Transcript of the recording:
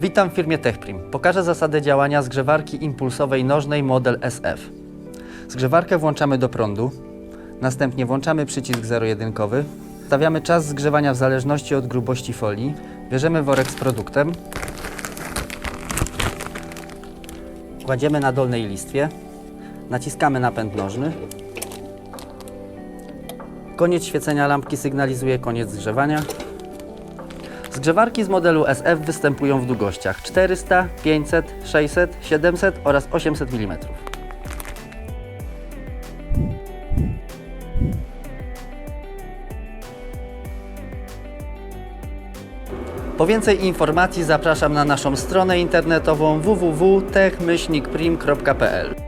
Witam w firmie TechPrim. Pokażę zasady działania zgrzewarki impulsowej nożnej model SF. Zgrzewarkę włączamy do prądu, następnie włączamy przycisk zero-jedynkowy, stawiamy czas zgrzewania w zależności od grubości folii, bierzemy worek z produktem, kładziemy na dolnej listwie, naciskamy napęd nożny, koniec świecenia lampki sygnalizuje koniec zgrzewania, Zgrzewarki z modelu SF występują w długościach 400, 500, 600, 700 oraz 800 mm. Po więcej informacji zapraszam na naszą stronę internetową www.techmyślnikprim.pl